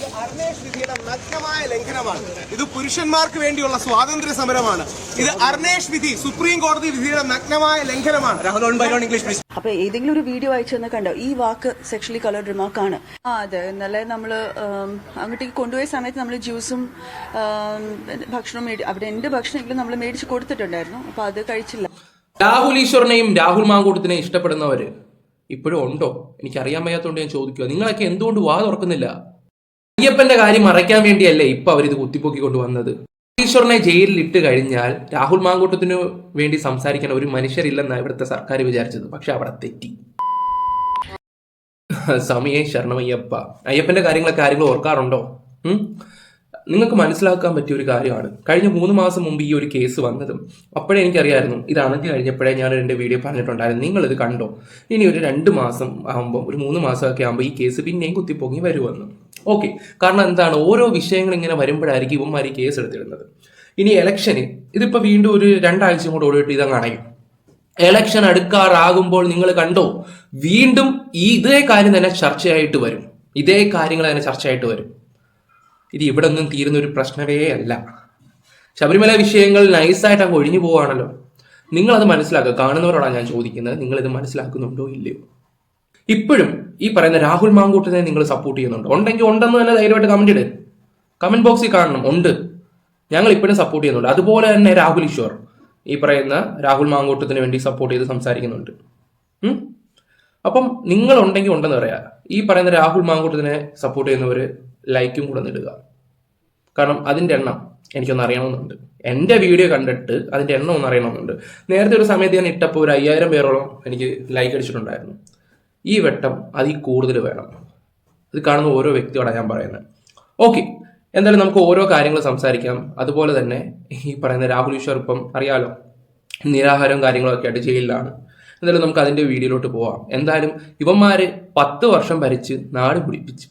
ഇത് അർണേഷ് വിധിയുടെ നഗ്നമായ ലംഘനമാണ് ഇത് പുരുഷന്മാർക്ക് വേണ്ടിയുള്ള സ്വാതന്ത്ര്യ സമരമാണ് ഇത് അർണേഷ് വിധി സുപ്രീം കോടതി വിധിയുടെ നഗ്നമായ ലംഘനമാണ്. രാഹുൽ ഇംഗ്ലീഷ് അപ്പൊ ഏതെങ്കിലും ഒരു വീഡിയോ അയച്ചു തന്നെ കണ്ടോ ഈ വാക്ക് സെക്ഷലി കളർഡ് റിമാർക്ക് ആണ്. ആ അതെ. ഇന്നലെ നമ്മൾ അങ്ങോട്ടേക്ക് കൊണ്ടുപോയ സമയത്ത് നമ്മൾ ജ്യൂസും ഭക്ഷണവും മേടി അവിടെ എന്റെ ഭക്ഷണമെങ്കിലും നമ്മൾ മേടിച്ച് കൊടുത്തിട്ടുണ്ടായിരുന്നു. അപ്പൊ അത് കഴിച്ചില്ല. രാഹുൽ ഈശ്വറിനെയും രാഹുൽ മാങ്കൂട്ടത്തിനെയും ഇഷ്ടപ്പെടുന്നവര് ഇപ്പോഴും ഉണ്ടോ? എനിക്കറിയാൻ വയ്യാത്തതുകൊണ്ട് ഞാൻ ചോദിക്കുക നിങ്ങളൊക്കെ എന്തുകൊണ്ട് വാ തുറക്കുന്നില്ല? അയ്യപ്പന്റെ കാര്യം മറയ്ക്കാൻ വേണ്ടിയല്ലേ ഇപ്പൊ അവരിത് കുത്തിപ്പൊക്കി കൊണ്ടുവന്നത്? ഈശ്വറിനെ ജയിലിൽ ഇട്ട് കഴിഞ്ഞാൽ രാഹുൽ മാങ്കൂട്ടത്തിനു വേണ്ടി സംസാരിക്കാൻ ഒരു മനുഷ്യരില്ലെന്നാണ് ഇവിടുത്തെ സർക്കാർ വിചാരിച്ചത്. പക്ഷെ അവിടെ തെറ്റി. സമയേ ശരണം അയ്യപ്പ അയ്യപ്പന്റെ കാര്യങ്ങളൊക്കെ ആരെങ്കിലും ഓർക്കാറുണ്ടോ? നിങ്ങൾക്ക് മനസ്സിലാക്കാൻ പറ്റിയ ഒരു കാര്യമാണ്. കഴിഞ്ഞ മൂന്ന് മാസം മുമ്പ് ഈ ഒരു കേസ് വന്നതും അപ്പോഴേ എനിക്കറിയായിരുന്നു ഇത് അണഞ്ഞു കഴിഞ്ഞപ്പോഴേ ഞാൻ എന്റെ വീഡിയോ പറഞ്ഞിട്ടുണ്ടായിരുന്നു. നിങ്ങൾ ഇത് കണ്ടോ? ഇനി ഒരു രണ്ട് മാസം ആകുമ്പോൾ ഒരു മൂന്ന് മാസമൊക്കെ ആകുമ്പോൾ ഈ കേസ് പിന്നെയും കുത്തിപ്പൊങ്ങി വരുമെന്ന്. ഓക്കെ കാരണം എന്താണ്? ഓരോ വിഷയങ്ങൾ ഇങ്ങനെ വരുമ്പോഴായിരിക്കും ഇവന്മാർ ഈ കേസ് എടുത്തിരുന്നത് ഇനി ഇലക്ഷന് ഇതിപ്പോൾ വീണ്ടും ഒരു രണ്ടാഴ്ച കൂടെ ഓടിയിട്ട് ഇതങ്ങ് അണയും. എലക്ഷൻ അടുക്കാറാകുമ്പോൾ നിങ്ങൾ കണ്ടോ? വീണ്ടും ഇതേ കാര്യം തന്നെ ചർച്ചയായിട്ട് വരും. ഇതേ കാര്യങ്ങൾ തന്നെ ചർച്ചയായിട്ട് വരും. ഇത് ഇവിടെ ഒന്നും തീരുന്ന ഒരു പ്രശ്നമേ അല്ല. ശബരിമല വിഷയങ്ങൾ നൈസായിട്ട് അങ്ങ് ഒഴിഞ്ഞു പോവാണല്ലോ. നിങ്ങളത് മനസ്സിലാക്കുക. കാണുന്നവരോടാണ് ഞാൻ ചോദിക്കുന്നത്. നിങ്ങൾ ഇത് മനസ്സിലാക്കുന്നുണ്ടോ ഇല്ലയോ? ഇപ്പോഴും ഈ പറയുന്ന രാഹുൽ മാങ്കൂട്ടിനെ നിങ്ങൾ സപ്പോർട്ട് ചെയ്യുന്നുണ്ടോ? ഉണ്ടെങ്കിൽ ഉണ്ടെന്ന് തന്നെ ധൈര്യമായിട്ട് കമന്റ് ഇട്. കമന്റ് ബോക്സിൽ കാണണം. ഉണ്ട്. ഞങ്ങൾ ഇപ്പോഴും സപ്പോർട്ട് ചെയ്യുന്നുണ്ട്. അതുപോലെ തന്നെ രാഹുൽ ഈശ്വർ ഈ പറയുന്ന രാഹുൽ മാങ്കൂട്ടത്തിന് വേണ്ടി സപ്പോർട്ട് ചെയ്ത് സംസാരിക്കുന്നുണ്ട്? അപ്പം നിങ്ങൾ ഉണ്ടെങ്കിൽ ഉണ്ടെന്ന് പറയാ. ഈ പറയുന്ന രാഹുൽ മാങ്കൂട്ടത്തിനെ സപ്പോർട്ട് ചെയ്യുന്നവർ ലൈക്കും കൂടെ നേടുക കാരണം അതിന്റെ എണ്ണം എനിക്കൊന്ന് അറിയണമെന്നുണ്ട്. എന്റെ വീഡിയോ കണ്ടിട്ട് അതിന്റെ എണ്ണം ഒന്ന് അറിയണമെന്നുണ്ട്. നേരത്തെ ഒരു സമയത്ത് ഞാൻ ഇട്ടപ്പോൾ ഒരു അയ്യായിരം പേരോളം എനിക്ക് ലൈക്ക് അടിച്ചിട്ടുണ്ടായിരുന്നു. ഈ വെട്ടം അതിൽ കൂടുതൽ വേണം. ഇത് കാണുന്ന ഓരോ വ്യക്തിയോടാണ് ഞാൻ പറയുന്നത്. ഓക്കെ എന്തായാലും നമുക്ക് ഓരോ കാര്യങ്ങൾ സംസാരിക്കാം. അതുപോലെ തന്നെ ഈ പറയുന്ന രാഹുൽ ഈശ്വർ ഇപ്പം അറിയാലോ നിരാഹാരവും കാര്യങ്ങളൊക്കെ ആയിട്ട് ജയിലിലാണ്. എന്തായാലും നമുക്ക് അതിന്റെ വീഡിയോയിലോട്ട് പോവാം. എന്തായാലും ഇവന്മാർ പത്ത് വർഷം ഭരിച്ച് നാട് പിടിപ്പിച്ചു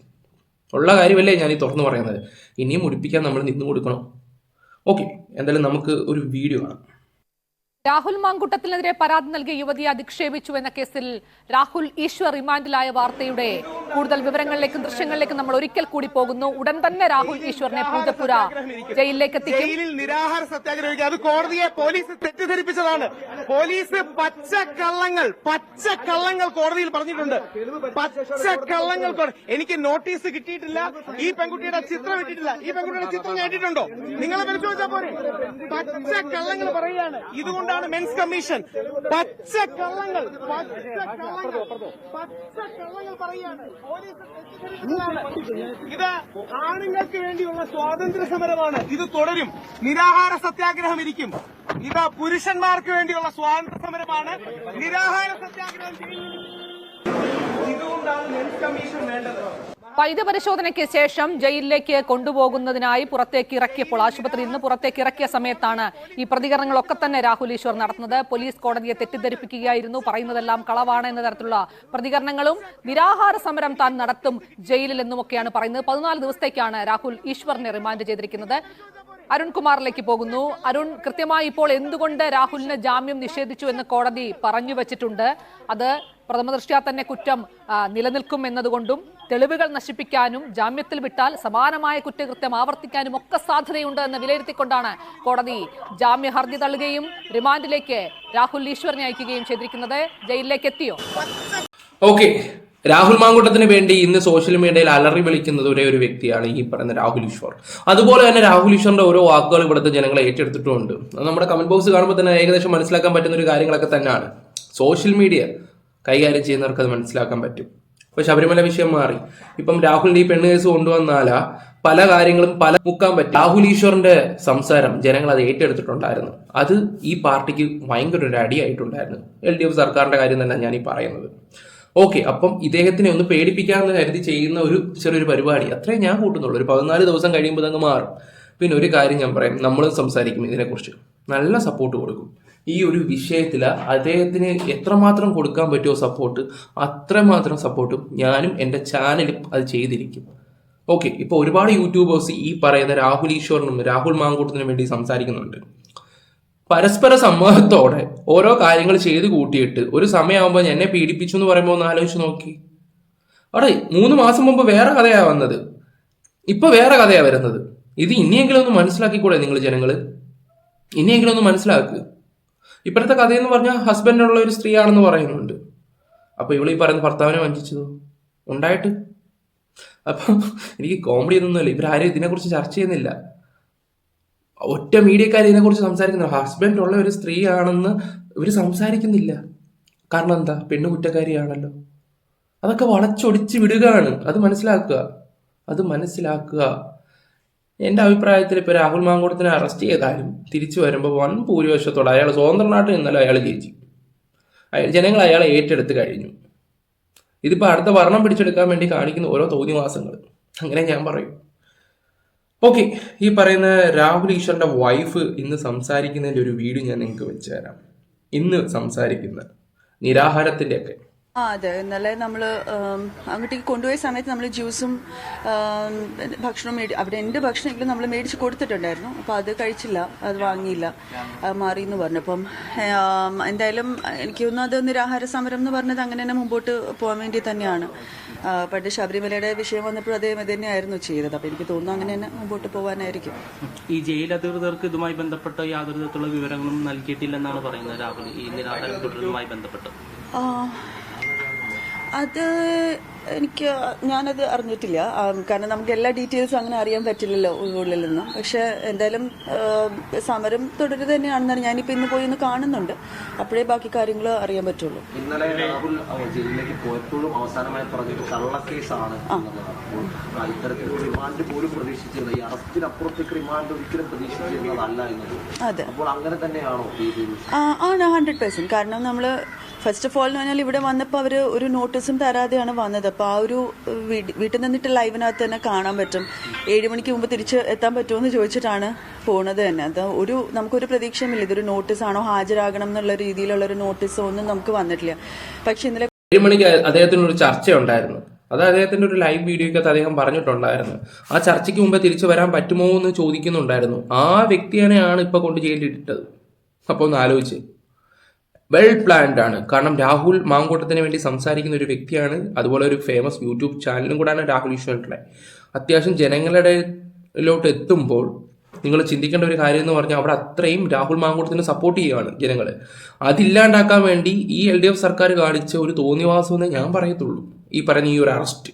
ഉള്ള കാര്യമല്ലേ ഞാൻ ഈ തുറന്നു പറയുന്നത്? ഇനിയും മുടിപ്പിക്കാൻ നമ്മൾ നിന്ന് കൊടുക്കണം. ഓക്കെ എന്തായാലും നമുക്ക് ഒരു വീഡിയോ ആണ് രാഹുൽ മാങ്കുട്ടത്തിനെതിരെ പരാതി നൽകിയ യുവതിയെ അധിക്ഷേപിച്ചു എന്ന കേസിൽ രാഹുൽ ഈശ്വർ റിമാൻഡിലായ വാർത്തയുടെ കൂടുതൽ വിവരങ്ങളിലേക്കും ദൃശ്യങ്ങളിലേക്കും നമ്മൾ ഒരിക്കൽ കൂടി പോകുന്നു. ഉടൻ തന്നെ രാഹുൽ ഈശ്വറിനെ പൂജപ്പുര ജയിലിലേക്ക് എത്തിക്കും. ജയിലിൽ നിരാഹാര സത്യാഗ്രഹിക്കുക അത് കോടതിയെ പോലീസ് തെറ്റിദ്ധരിപ്പിച്ചതാണ്. പോലീസ് പച്ചക്കള്ളങ്ങൾ പച്ചക്കള്ളങ്ങൾ കോടതിയിൽ പറഞ്ഞിട്ടുണ്ട്. പച്ചക്കള്ളങ്ങൾ എനിക്ക് നോട്ടീസ് കിട്ടിയിട്ടില്ല. ഈ പെൺകുട്ടിയുടെ ചിത്രം ഇട്ടിട്ടില്ല ഈ പെൺകുട്ടിയുടെ ചിത്രം ഞാൻ ഇട്ടിട്ടുണ്ടോ? നിങ്ങളെ പരിശോധിച്ചാൽ പോരെ. പച്ചക്കള്ളങ്ങൾ പറയുകയാണ്. ഇതുകൊണ്ടാണ് മെൻസ് കമ്മീഷൻ. പച്ചക്കള്ളങ്ങൾ പച്ചക്കള്ളങ്ങൾ പച്ചക്കള്ളങ്ങൾ പറയുകയാണ്. ഇത് ആണുങ്ങൾക്ക് വേണ്ടിയുള്ള സ്വാതന്ത്ര്യ സമരമാണ് ഇത് തുടരും. നിരാഹാര സത്യാഗ്രഹം ഇരിക്കും. ഇത് പുരുഷന്മാർക്ക് വേണ്ടിയുള്ള സ്വാതന്ത്ര്യ സമരമാണ് നിരാഹാര സത്യാഗ്രഹം. ഇതുകൊണ്ടാണ് മെൻസ് കമ്മീഷൻ വേണ്ടത്. വൈദ്യപരിശോധനയ്ക്ക് ശേഷം ജയിലിലേക്ക് കൊണ്ടുപോകുന്നതിനായി പുറത്തേക്ക് ഇറക്കിയപ്പോൾ ആശുപത്രിയിൽ നിന്ന് പുറത്തേക്ക് ഇറക്കിയ സമയത്താണ് ഈ പ്രതികരണങ്ങളൊക്കെ തന്നെ രാഹുൽ ഈശ്വർ നടത്തുന്നത്. പോലീസ് കോടതിയെ തെറ്റിദ്ധരിപ്പിക്കുകയായിരുന്നു. പറയുന്നതെല്ലാം കളവാണ് എന്ന തരത്തിലുള്ള പ്രതികരണങ്ങളും നിരാഹാര സമരം താൻ നടത്തും ജയിലിൽ എന്നുമൊക്കെയാണ് പറയുന്നത്. പതിനാല് ദിവസത്തേക്കാണ് രാഹുൽ ഈശ്വറിനെ റിമാൻഡ് ചെയ്തിരിക്കുന്നത്. അരുൺകുമാറിലേക്ക് പോകുന്നു. അരുൺ കൃത്യമായി ഇപ്പോൾ എന്തുകൊണ്ട് രാഹുലിന് ജാമ്യം നിഷേധിച്ചു എന്ന് കോടതി പറഞ്ഞു വച്ചിട്ടുണ്ട്? അത് പ്രഥമദൃഷ്ട്യാ തന്നെ കുറ്റം നിലനിൽക്കും എന്നതുകൊണ്ടും തെളിവുകൾ നശിപ്പിക്കാനും ജാമ്യത്തിൽ വിട്ടാൽ സമാനമായ കുറ്റകൃത്യം ആവർത്തിക്കാനും ഒക്കെ സാധ്യതയുണ്ട് എന്ന് വിലയിരുത്തിക്കൊണ്ടാണ് കോടതി ജാമ്യ ഹർജി തള്ളുകയും റിമാൻഡിലേക്ക് രാഹുൽ ഈശ്വറിനെ അയക്കുകയും ചെയ്തിരിക്കുന്നത്. ജയിലിലേക്ക് എത്തിയോ? ഓക്കെ രാഹുൽ മാങ്കുട്ടത്തിന് വേണ്ടി ഇന്ന് സോഷ്യൽ മീഡിയയിൽ അലറി വിളിക്കുന്നത് ഒരേ ഒരു വ്യക്തിയാണ് ഈ പറയുന്ന രാഹുൽ ഈശ്വർ. അതുപോലെ തന്നെ രാഹുൽ ഈശ്വറിന്റെ ഓരോ വാക്കുകൾ ഇവിടുത്തെ ജനങ്ങളെ ഏറ്റെടുത്തിട്ടുണ്ട്. നമ്മുടെ കമന്റ് ബോക്സ് കാണുമ്പോൾ തന്നെ ഏകദേശം മനസ്സിലാക്കാൻ പറ്റുന്ന ഒരു കാര്യങ്ങളൊക്കെ തന്നെയാണ്. സോഷ്യൽ മീഡിയ കൈകാര്യം ചെയ്യുന്നവർക്ക് അത് മനസ്സിലാക്കാൻ പറ്റും. ഇപ്പൊ ശബരിമല വിഷയം മാറി. ഇപ്പം രാഹുലിന്റെ ഈ പെണ്ണ് കേസ് കൊണ്ടുവന്നാല പല കാര്യങ്ങളും പല മുക്കാൻ പറ്റും. രാഹുൽ ഈശ്വറിന്റെ സംസാരം ജനങ്ങൾ അത് ഏറ്റെടുത്തിട്ടുണ്ടായിരുന്നു. അത് ഈ പാർട്ടിക്ക് ഭയങ്കര ഒരു അടിയായിട്ടുണ്ടായിരുന്നു. എൽ ഡി എഫ് സർക്കാരിന്റെ കാര്യം തന്നെ ഞാൻ ഈ പറയുന്നത്. ഓക്കെ അപ്പം ഇദ്ദേഹത്തിനെ ഒന്ന് പേടിപ്പിക്കാമെന്ന് കരുതി ചെയ്യുന്ന ഒരു ചെറിയൊരു പരിപാടി. അത്രേ ഞാൻ കൂട്ടുന്നുള്ളൂ. ഒരു പതിനാല് ദിവസം കഴിയുമ്പോൾ അങ്ങ് മാറും. പിന്നെ ഒരു കാര്യം ഞാൻ പറയും. നമ്മൾ സംസാരിക്കും ഇതിനെക്കുറിച്ച്. നല്ല സപ്പോർട്ട് കൊടുക്കും. ഈ ഒരു വിഷയത്തിൽ അദ്ദേഹത്തിന് എത്രമാത്രം കൊടുക്കാൻ പറ്റുമോ സപ്പോർട്ട് അത്രമാത്രം സപ്പോർട്ടും ഞാനും എന്റെ ചാനലും അത് ചെയ്തിരിക്കും. ഓക്കെ ഇപ്പോൾ ഒരുപാട് യൂട്യൂബേഴ്സ് ഈ പറയുന്ന രാഹുൽ ഈശ്വറിനും രാഹുൽ മാങ്കൂട്ടത്തിനും വേണ്ടി സംസാരിക്കുന്നുണ്ട്. പരസ്പര സമ്മതത്തോടെ ഓരോ കാര്യങ്ങൾ ചെയ്ത് കൂട്ടിയിട്ട് ഒരു സമയമാകുമ്പോൾ എന്നെ പീഡിപ്പിച്ചു എന്ന് പറയുമ്പോൾ ഒന്ന് ആലോചിച്ച് നോക്കി. അവിടെ മൂന്ന് മാസം മുമ്പ് വേറെ കഥയാ വന്നത്. ഇപ്പൊ വേറെ കഥയാ വരുന്നത്. ഇത് ഇനിയെങ്കിലും ഒന്ന് മനസ്സിലാക്കിക്കൂടെ നിങ്ങൾ ജനങ്ങൾ ഇനിയെങ്കിലും ഒന്ന് മനസ്സിലാക്കുക ഇപ്പോഴത്തെ കഥയെന്ന് പറഞ്ഞാൽ ഹസ്ബൻഡുള്ള ഒരു സ്ത്രീയാണെന്ന് പറയുന്നുണ്ട്. അപ്പൊ ഇവളീ പറയുന്ന ഭർത്താവിനെ വഞ്ചിച്ചതോ? ഉണ്ടായിട്ട്? അപ്പൊ എനിക്ക് കോമഡി ഒന്നുമല്ല. ഇവരാരും ഇതിനെക്കുറിച്ച് ചർച്ച ചെയ്യുന്നില്ല. ഒറ്റ മീഡിയക്കാർ ഇതിനെക്കുറിച്ച് സംസാരിക്കുന്നില്ല. ഹസ്ബൻഡ് ഉള്ള ഒരു സ്ത്രീയാണെന്ന് ഇവർ സംസാരിക്കുന്നില്ല. കാരണം എന്താ? പെണ്ണ് കുറ്റക്കാരിയാണല്ലോ. അതൊക്കെ വളച്ചൊടിച്ച് വിടുകയാണ്. അത് മനസ്സിലാക്കുക. അത് മനസ്സിലാക്കുക. എന്റെ അഭിപ്രായത്തിൽ ഇപ്പോൾ രാഹുൽ മാങ്കൂടത്തിനെ അറസ്റ്റ് ചെയ്താലും തിരിച്ചു വരുമ്പോൾ വൻ ഭൂരിപക്ഷത്തോടെ അയാൾ സ്വതന്ത്രനായിട്ട് ഇന്നലെ അയാൾ ജയിച്ചു. അയാൾ ജനങ്ങൾ അയാളെ ഏറ്റെടുത്ത് കഴിഞ്ഞു. ഇതിപ്പോൾ അടുത്ത ഭരണം പിടിച്ചെടുക്കാൻ വേണ്ടി കാണിക്കുന്ന ഓരോ തോന്നിവാസങ്ങൾ അങ്ങനെ ഞാൻ പറയും. ഓക്കെ ഈ പറയുന്ന രാഹുൽ ഈശ്വറിന്റെ വൈഫ് ഇന്ന് സംസാരിക്കുന്നതിന്റെ ഒരു വീഡിയോ ഞാൻ നിങ്ങൾക്ക് വെച്ച് തരാം. ഇന്ന് സംസാരിക്കുന്ന നിരാഹാരത്തിന്റെ ഒക്കെ ആ അതെ. ഇന്നലെ നമ്മൾ അങ്ങോട്ടേക്ക് കൊണ്ടുപോയ സമയത്ത് നമ്മൾ ജ്യൂസും ഭക്ഷണവും മേടി അവിടെ എന്റെ ഭക്ഷണമെങ്കിലും നമ്മൾ മേടിച്ച് കൊടുത്തിട്ടുണ്ടായിരുന്നു. അപ്പോൾ അത് കഴിച്ചില്ല. അത് വാങ്ങിയില്ല. മാറി എന്ന് പറഞ്ഞു. അപ്പം എന്തായാലും എനിക്ക് തോന്നുന്നു അത് നിരാഹാര സമരം എന്ന് പറഞ്ഞത് അങ്ങനെ തന്നെ മുമ്പോട്ട് പോകാൻ വേണ്ടി തന്നെയാണ്. പണ്ട് ശബരിമലയുടെ വിഷയം വന്നപ്പോൾ അതേ തന്നെയായിരുന്നു ചെയ്തത്. അപ്പോൾ എനിക്ക് തോന്നുന്നു അങ്ങനെ തന്നെ മുമ്പോട്ട് പോകാനായിരിക്കും ഈ ജയിൽ അധികൃതർക്ക് ഇതുമായി ബന്ധപ്പെട്ട യാതൊരു വിവരങ്ങളും നൽകിയിട്ടില്ലെന്നാണ് പറയുന്നത് രാഹുൽ? ഈ നിരാഹാരം തുടരുന്നതുമായി ബന്ധപ്പെട്ട്? ആ, അത് എനിക്ക് ഞാനത് അറിഞ്ഞിട്ടില്ല. കാരണം നമുക്ക് എല്ലാ ഡീറ്റെയിൽസും അങ്ങനെ അറിയാൻ പറ്റില്ലല്ലോ ഉള്ളിൽ നിന്ന്. പക്ഷെ എന്തായാലും സമരം തുടരുക തന്നെയാണെന്നാണ് ഞാനിപ്പോൾ ഇന്ന് പോയി ഒന്ന് കാണുന്നുണ്ട്. അപ്പോഴേ ബാക്കി കാര്യങ്ങൾ അറിയാൻ പറ്റുള്ളൂ. ഇന്നലെ രാഹുൽ ജയിലിലേക്ക് പോയപ്പോഴും അവസാനമായി കള്ളക്കേസാണ് റിമാൻഡ് പോലും പ്രതീക്ഷിച്ചിരുന്നത് ഈ അറസ്റ്റിനപ്പുറത്തേക്ക് റിമാൻഡ് ഒരിക്കലും പ്രതീക്ഷിച്ചിരുന്നതല്ല എന്നത്. അതെ. അപ്പോൾ അങ്ങനെ തന്നെയാണോ ആണ് ഹൺഡ്രഡ് പെർസെന്റ് കാരണം നമ്മൾ ഫസ്റ്റ് ഓഫ് ഓൾ എന്ന് പറഞ്ഞാൽ ഇവിടെ വന്നപ്പോൾ അവർ ഒരു നോട്ടീസും തരാതെയാണ് വന്നത്. അപ്പോൾ ആ ഒരു വീട്ടിൽ നിന്നിട്ട് ലൈവിനകത്ത് തന്നെ കാണാൻ പറ്റും. ഏഴ് മണിക്ക് മുമ്പ് തിരിച്ച് എത്താൻ പറ്റുമോ എന്ന് ചോദിച്ചിട്ടാണ് പോണത് തന്നെ. അത് ഒരു നമുക്കൊരു പ്രതീക്ഷയുമില്ല. ഇതൊരു നോട്ടീസാണോ ഹാജരാകണം എന്നുള്ള രീതിയിലുള്ള ഒരു നോട്ടീസോ ഒന്നും നമുക്ക് വന്നിട്ടില്ല. പക്ഷെ ഇന്നലെ ഏഴ് മണിക്ക് അദ്ദേഹത്തിന് ഒരു ചർച്ച ഉണ്ടായിരുന്നു അത് അദ്ദേഹത്തിന്റെ ഒരു ലൈവ് വീഡിയോക്കകത്ത് അദ്ദേഹം പറഞ്ഞിട്ടുണ്ടായിരുന്നു. ആ ചർച്ചയ്ക്ക് മുമ്പ് തിരിച്ചു വരാൻ പറ്റുമോ എന്ന് ചോദിക്കുന്നുണ്ടായിരുന്നു. ആ വ്യക്തിയെയാണ് ഇപ്പൊ കൊണ്ട് ജയിലിലിട്ടത് അപ്പൊ ഒന്ന് ആലോചിച്ച്. വെൽ പ്ലാൻഡ് ആണ്. കാരണം രാഹുൽ മാങ്കോട്ടത്തിന് വേണ്ടി സംസാരിക്കുന്ന ഒരു വ്യക്തിയാണ്. അതുപോലെ ഒരു ഫേമസ് യൂട്യൂബ് ചാനലും കൂടാണ് രാഹുൽ ഈശ്വരന്റെ അത്യാവശ്യം ജനങ്ങളുടെ ലോട്ട് എത്തുമ്പോൾ നിങ്ങൾ ചിന്തിക്കേണ്ട ഒരു കാര്യം എന്ന് പറഞ്ഞാൽ അവിടെ അത്രയും രാഹുൽ മാങ്കൂട്ടത്തിന് സപ്പോർട്ട് ചെയ്യുകയാണ് ജനങ്ങൾ അതില്ലാണ്ടാക്കാൻ വേണ്ടി ഈ എൽ ഡി എഫ് സർക്കാർ കാണിച്ച ഒരു തോന്നിവാസം എന്ന് ഞാൻ പറയത്തുള്ളൂ. ഈ പറഞ്ഞ ഈ ഒരു അറസ്റ്റ്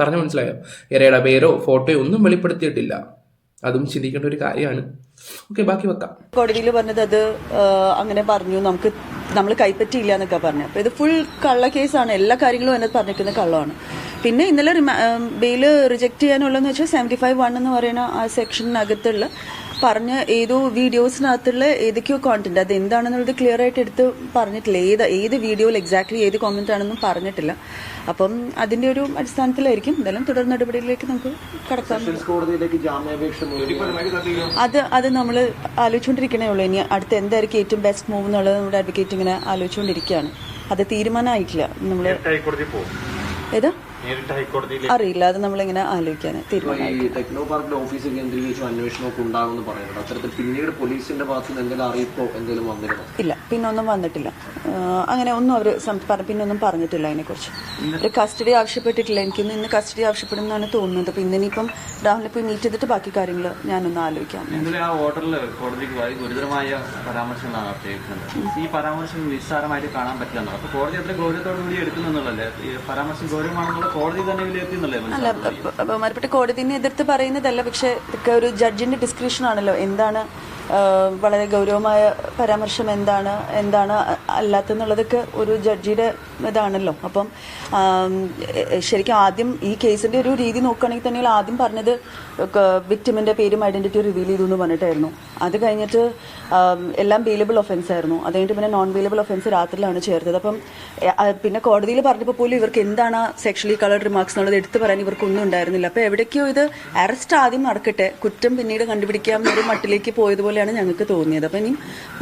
പറഞ്ഞു മനസ്സിലായോ? എരയുടെ പേരോ ഫോട്ടോയോ ഒന്നും വെളിപ്പെടുത്തിയിട്ടില്ല. അതും ചിന്തിക്കേണ്ട ഒരു കാര്യമാണ്. ഓക്കെ ബാക്കി വെക്കാം. കോടതിയിൽ പറഞ്ഞത് അത് അങ്ങനെ പറഞ്ഞു. നമുക്ക് നമ്മൾ കൈപ്പറ്റിയില്ല എന്നൊക്കെ പറഞ്ഞു. അപ്പോൾ ഇത് ഫുൾ കള്ള കേസാണ്. എല്ലാ കാര്യങ്ങളും എന്നെ പറഞ്ഞിരിക്കുന്ന കള്ളമാണ്. പിന്നെ ഇന്നലെ ബെയിൽ റിജക്ട് ചെയ്യാനുള്ളതെന്ന് വെച്ചാൽ സെവന്റി ഫൈവ് വൺ എന്ന് പറയുന്ന ആ സെക്ഷനകത്തുള്ള പറഞ്ഞ ഏതോ വീഡിയോസിനകത്തുള്ള ഏതൊക്കെയോ കോണ്ടന്റ് അത് എന്താണെന്നുള്ളത് ക്ലിയർ ആയിട്ട് എടുത്ത് പറഞ്ഞിട്ടില്ല. ഏത് ഏത് വീഡിയോയിൽ എക്സാക്ട്ലി ഏത് കോമന്റ് ആണെന്നും പറഞ്ഞിട്ടില്ല. അപ്പം അതിന്റെ ഒരു അടിസ്ഥാനത്തിലായിരിക്കും. എന്തായാലും തുടർ നടപടിയിലേക്ക് നമുക്ക് കടക്കാം. അത് അത് നമ്മൾ ആലോചിച്ചുകൊണ്ടിരിക്കണേ ഉള്ളൂ. ഇനി അടുത്ത എന്തായിരിക്കും ഏറ്റവും ബെസ്റ്റ് മൂവ് എന്നുള്ളത് നമ്മുടെ അഡ്വക്കേറ്റ് ഇങ്ങനെ ആലോചിച്ചുകൊണ്ടിരിക്കുകയാണ്. അത് തീരുമാനമായിട്ടില്ല. നമ്മൾ ഏതാ? അറിയില്ല. അത് നമ്മളിങ്ങനെ ആലോചിക്കാൻ തീരുമാനം ഈ ടെക്നോ പാർക്കിന്റെ ഓഫീസ് കേന്ദ്രീകരിച്ച് അന്വേഷണമൊക്കെ ഉണ്ടാകുമെന്ന് പറയുന്നുണ്ട്. അത്തരത്തിൽ പിന്നീട് പോലീസിന്റെ ഭാഗത്ത് നിന്ന് എന്തെങ്കിലും അറിയിപ്പോ എന്തെങ്കിലും വന്നിരുന്നോ? ഇല്ല. പിന്നൊന്നും വന്നിട്ടില്ല. അങ്ങനെ ഒന്നും അവർ പിന്നൊന്നും പറഞ്ഞിട്ടില്ല അതിനെക്കുറിച്ച്. ഒരു കസ്റ്റഡി ആവശ്യപ്പെട്ടിട്ടില്ല. എനിക്കൊന്ന് ഇന്ന് കസ്റ്റഡി ആവശ്യപ്പെടും എന്നാണ് തോന്നുന്നത്. അപ്പൊ ഇന്ന് ഇനിയിപ്പം രാഹുലിനെ പോയി മീറ്റ് ചെയ്തിട്ട് ബാക്കി കാര്യങ്ങൾ ഞാനൊന്ന് ആലോചിക്കാം. ആ ഓർഡറിൽ കോടതിക്ക് വളരെ ഗുരുതരമായ പരാമർശങ്ങളാണ് നടത്തിയിരിക്കുന്നത് ഈ പരാമർശം നിസ്സാരമായിട്ട് കാണാൻ പറ്റില്ല അപ്പൊ കോടതി അത്ര ഗൗരവത്തോടു കൂടി എടുക്കുന്നുള്ളല്ലേ ഈ പരാമർശം ഗൗരവമാണെന്നുള്ള അല്ല ബഹുമാനപ്പെട്ട കോടതിനെ എതിർത്ത് പറയുന്നതല്ല പക്ഷെ ഒരു ജഡ്ജിന്റെ ഡിസ്ക്രിപ്ഷൻ ആണല്ലോ എന്താണ് വളരെ ഗൗരവമായ പരാമർശം എന്താണ് എന്താണ് അല്ലാത്തെന്നുള്ളതൊക്കെ ഒരു ജഡ്ജിയുടെ ഇതാണല്ലോ. അപ്പം ശരിക്കും ആദ്യം ഈ കേസിന്റെ ഒരു രീതി നോക്കുകയാണെങ്കിൽ തന്നെ ആദ്യം പറഞ്ഞത് വിക്ടിമിന്റെ പേരും ഐഡന്റിറ്റി റിവീൽ ചെയ്തു എന്ന് പറഞ്ഞിട്ടായിരുന്നു. അത് കഴിഞ്ഞിട്ട് എല്ലാം ബെയിലബിൾ ഒഫൻസ് ആയിരുന്നു. അത് കഴിഞ്ഞിട്ട് പിന്നെ നോൺ ബെയിലബിൾ ഒഫൻസ് രാത്രിയിലാണ് ചേർത്തത്. അപ്പം പിന്നെ കോടതിയിൽ പറഞ്ഞപ്പോൾ പോലും ഇവർക്ക് എന്താണ് സെക്ഷലി കളർഡ് റിമാർക്സ് എന്നുള്ളത് എടുത്തു പറയാൻ ഇവർക്കൊന്നും ഉണ്ടായിരുന്നില്ല. അപ്പോൾ എവിടേക്കോ ഇത് അറസ്റ്റ് ആദ്യം നടക്കട്ടെ കുറ്റം പിന്നീട് കണ്ടുപിടിക്കാം ഒരു മട്ടിലേക്ക് പോയതുപോലെയാണ് ഞങ്ങൾക്ക് തോന്നിയത്. അപ്പം ഇനി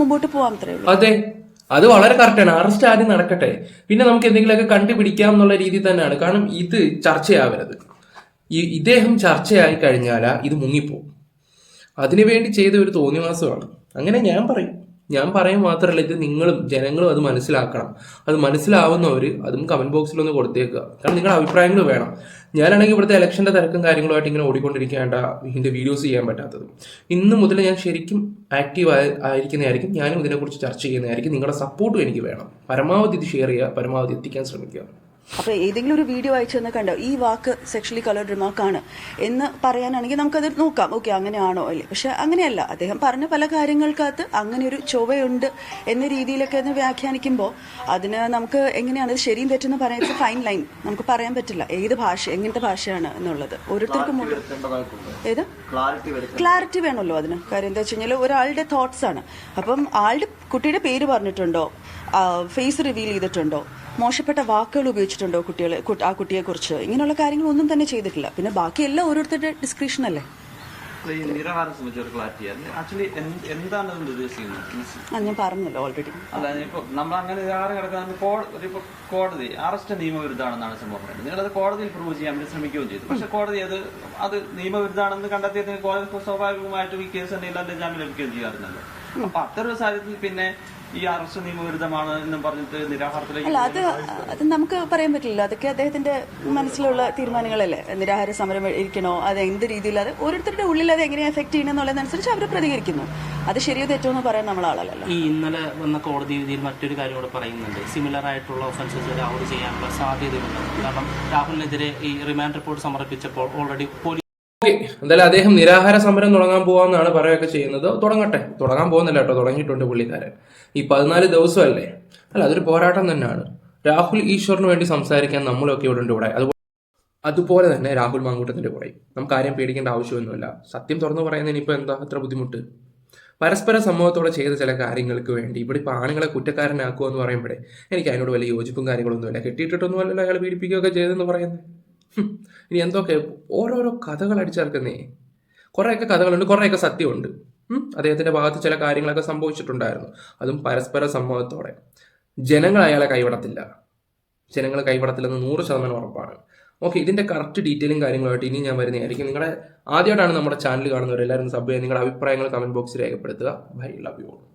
മുമ്പോട്ട് പോകാം ഉള്ളൂ. അതെ. അത് വളരെ കറക്റ്റാണ് അറസ്റ്റ് ആദ്യം നടക്കട്ടെ. പിന്നെ നമുക്ക് എന്തെങ്കിലുമൊക്കെ കണ്ടുപിടിക്കാം എന്നുള്ള രീതിയിൽ തന്നെയാണ്. കാരണം ഇത് ചർച്ചയാവരുത്. ഈ ഇദ്ദേഹം ചർച്ചയായി കഴിഞ്ഞാൽ ഇത് മുങ്ങിപ്പോവും. അതിനുവേണ്ടി ചെയ്ത ഒരു തോന്നിവാസമാണ്. അങ്ങനെ ഞാൻ പറയും. ഞാൻ പറയാൻ മാത്രമല്ല ഇത് നിങ്ങളും ജനങ്ങളും അത് മനസ്സിലാക്കണം. അത് മനസ്സിലാവുന്നവർ അതും കമന്റ് ബോക്സിൽ ഒന്ന് കൊടുത്തേക്കുക. കാരണം നിങ്ങളുടെ അഭിപ്രായങ്ങൾ വേണം. ഞാനാണെങ്കിൽ ഇവിടുത്തെ ഇലക്ഷന്റെ തിരക്കും കാര്യങ്ങളുമായിട്ട് ഇങ്ങനെ ഓടിക്കൊണ്ടിരിക്കേണ്ട ഇതിന്റെ വീഡിയോസ് ചെയ്യാൻ പറ്റാത്തത്. ഇന്ന് മുതൽ ഞാൻ ശരിക്കും ആക്റ്റീവ് ആയിരിക്കുന്നതായിരിക്കും ഞാനും ഇതിനെക്കുറിച്ച് ചർച്ച ചെയ്യുന്നതായിരിക്കും. നിങ്ങളുടെ സപ്പോർട്ടും എനിക്ക് വേണം. പരമാവധി ഇത് ഷെയർ ചെയ്യുക പരമാവധി എത്തിക്കാൻ ശ്രമിക്കുക. അപ്പൊ ഏതെങ്കിലും ഒരു വീഡിയോ അയച്ചു തന്നെ കണ്ടോ ഈ വാക്ക് സെക്ഷലി കളർഡ് ആണ് എന്ന് പറയാനാണെങ്കിൽ നമുക്കത് നോക്കാം. ഓക്കെ അങ്ങനെയാണോ? അല്ലേ? പക്ഷെ അങ്ങനെയല്ല. അദ്ദേഹം പറഞ്ഞ പല കാര്യങ്ങൾക്കകത്ത് അങ്ങനെ ഒരു ചൊവ്വയുണ്ട് എന്ന രീതിയിലൊക്കെ ഒന്ന് വ്യാഖ്യാനിക്കുമ്പോൾ അതിന് നമുക്ക് എങ്ങനെയാണ് അത് ശരിയും തെറ്റെന്ന് പറയുന്നത് ഫൈൻ ലൈൻ നമുക്ക് പറയാൻ പറ്റില്ല. ഏത് ഭാഷ എങ്ങനത്തെ ഭാഷയാണ് എന്നുള്ളത്. ഓരോരുത്തർക്കും ഓരോ- ഏത്? ക്ലാരിറ്റി വേണമല്ലോ അതിന്. കാര്യം എന്താ വെച്ച് കഴിഞ്ഞാൽ ഒരാളുടെ തോട്ട്സ് ആണ്. അപ്പം ആളുടെ കുട്ടിയുടെ പേര് പറഞ്ഞിട്ടുണ്ടോ? ഫേസ് റിവീൽ ചെയ്തിട്ടുണ്ടോ? മോശപ്പെട്ട വാക്കുകൾ ഉപയോഗിച്ചിട്ടുണ്ടോ കുട്ടികളെ? ആ കുട്ടിയെ കുറിച്ച് ഇങ്ങനെയുള്ള കാര്യങ്ങളൊന്നും തന്നെ ചെയ്തിട്ടില്ല. പിന്നെ ബാക്കിയെല്ലാം ഓരോരുത്തരുടെ ഡിസ്ക്രിപ്ഷൻ അല്ലേ? നിരാഹാരം സംബന്ധിച്ച ഒരു ക്ലാരിറ്റി ആക്ച്വലി എന്താണ് അതുകൊണ്ട് ഉദ്ദേശിക്കുന്നത്? ഞാൻ പറഞ്ഞല്ലോ ഓൾറെഡി അല്ല ഇപ്പൊ നമ്മൾ അങ്ങനെ നിരാഹാരം കിടക്കുന്ന കോടതി ഇപ്പൊ കോടതി അറസ്റ്റ് നിയമവിരുദ്ധാണെന്നാണ് സംഭവം പറയുന്നത്. നിങ്ങളത് കോടതിയിൽ പ്രൂവ് ചെയ്യാൻ വേണ്ടി ശ്രമിക്കുകയും ചെയ്തു. പക്ഷെ കോടതി അത് അത് നിയമവിരുദ്ധാണെന്ന് കണ്ടെത്തിയതിന് കോടതി സ്വാഭാവികമായിട്ടും ഈ കേസ് തന്നെ ഇല്ലാതെ ജാമ്യം ലഭിക്കുകയും ചെയ്യാറുണ്ടല്ലോ. അപ്പൊ അത്തരം സാഹചര്യത്തിൽ പിന്നെ ഈ അറസ്റ്റ് നിയമവിരുദ്ധമാണ് എന്നും പറഞ്ഞിട്ട് നിരാഹാരത്തിലേക്ക് അല്ല അത് അത് നമുക്ക് പറയാൻ പറ്റില്ല അതൊക്കെ അദ്ദേഹത്തിന്റെ മനസ്സിലുള്ള തീരുമാനങ്ങളല്ലേ? നിരാഹാര സമരം ഇരിക്കണോ? അത് എന്ത് രീതിയിൽ അത് ഓരോരുത്തരുടെ ഉള്ളിൽ അത് എങ്ങനെ എഫക്ട് ചെയ്യണമെന്നുള്ളതനുസരിച്ച് അവർ പ്രതികരിക്കുന്നു. അത് ശരിയോ തെറ്റോ എന്ന് പറയാൻ നമ്മൾ ആളല്ലല്ലോ. ഈ ഇന്നലെ വന്ന കോടതി വിധിയിൽ മറ്റൊരു കാര്യം കൂടെ പറയുന്നുണ്ട്. സിമിലർ ആയിട്ടുള്ള ഒഫൻസസ് രാഹുൽ ചെയ്യാനുള്ള സാധ്യതയുണ്ട്. കാരണം രാഹുലിനെതിരെ ഈ റിമാൻഡ് റിപ്പോർട്ട് സമർപ്പിച്ചപ്പോൾ ഓൾറെഡി പോലീസ് എന്തായാലും അദ്ദേഹം നിരാഹാര സമരം തുടങ്ങാൻ പോവാന്നാണ് പറയുകയൊക്കെ ചെയ്യുന്നത്. തുടങ്ങട്ടെ. തുടങ്ങാൻ പോകുന്നില്ല കേട്ടോ. തുടങ്ങിയിട്ടുണ്ട് പുള്ളിക്കാരൻ. ഈ പതിനാല് ദിവസമല്ലേ? അല്ല അതൊരു പോരാട്ടം തന്നെയാണ്. രാഹുൽ ഈശ്വറിന് വേണ്ടി സംസാരിക്കാൻ നമ്മളൊക്കെ ഇവിടെ. ഉണ്ട് ഇവിടെ അതുപോലെ തന്നെ രാഹുൽ മാങ്കൂട്ടത്തിന്റെ കൂടെ. നമുക്ക് ആരെയും പേടിക്കേണ്ട ആവശ്യമൊന്നുമില്ല. സത്യം തുറന്നു പറയുന്നതിന് ഇപ്പൊ എന്താ അത്ര ബുദ്ധിമുട്ട്? പരസ്പര സമൂഹത്തോടെ ചെയ്ത ചില കാര്യങ്ങൾക്ക് വേണ്ടി ഇവിടെ ഇപ്പോൾ ആണുങ്ങളെ കുറ്റക്കാരനാക്കുക എന്ന് പറയുമ്പോഴേ എനിക്ക് അതിനോട് വലിയ യോജിപ്പും കാര്യങ്ങളൊന്നുമില്ല. കെട്ടിയിട്ടിട്ടൊന്നും അല്ലല്ലോ അയാൾ പീഡിപ്പിക്കുകയൊക്കെ ചെയ്തെന്ന് പറയുന്നത്. ഇനി എന്തൊക്കെ ഓരോരോ കഥകൾ അടിച്ചേർക്കുന്നേ. കുറേയൊക്കെ കഥകളുണ്ട് കുറേയൊക്കെ സത്യമുണ്ട്. അദ്ദേഹത്തിന്റെ ഭാഗത്ത് ചില കാര്യങ്ങളൊക്കെ സംഭവിച്ചിട്ടുണ്ടായിരുന്നു. അതും പരസ്പര സമ്മതത്തോടെ. ജനങ്ങൾ അയാളെ കൈവിടത്തില്ല. ജനങ്ങൾ കൈവിടത്തില്ലെന്ന് നൂറ് ശതമാനം ഉറപ്പാണ്. ഓക്കെ ഇതിന്റെ കറക്റ്റ് ഡീറ്റെയിലും കാര്യങ്ങളുമായിട്ട് ഇനി ഞാൻ വരുന്നതായിരിക്കും. നിങ്ങളുടെ ആദ്യമായിട്ടാണ് നമ്മുടെ ചാനൽ കാണുന്നവർ എല്ലാവരും സബ് ചെയ്യുക. നിങ്ങളുടെ അഭിപ്രായങ്ങൾ കമന്റ് ബോക്സിൽ രേഖപ്പെടുത്തുക. Bye love you